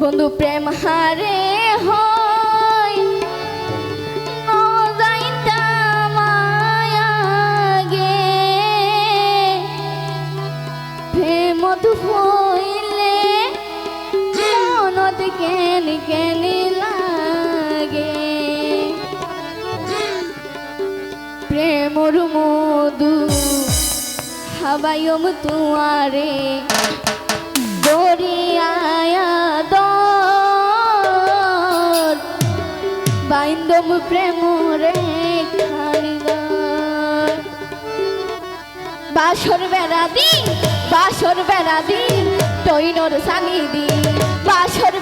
বন্ধু, প্রেম হারে হয়। মায়াগে প্রেমত হইলে মনত কেন কেন লাগে। প্রেমর মধু হাবায়ম তুয়ারে। দর বাইন্দম প্রেমরে খারিদার বাসর বেড়া দিন বাসর বেড়া দিন তৈনর সানি দিন। বাসর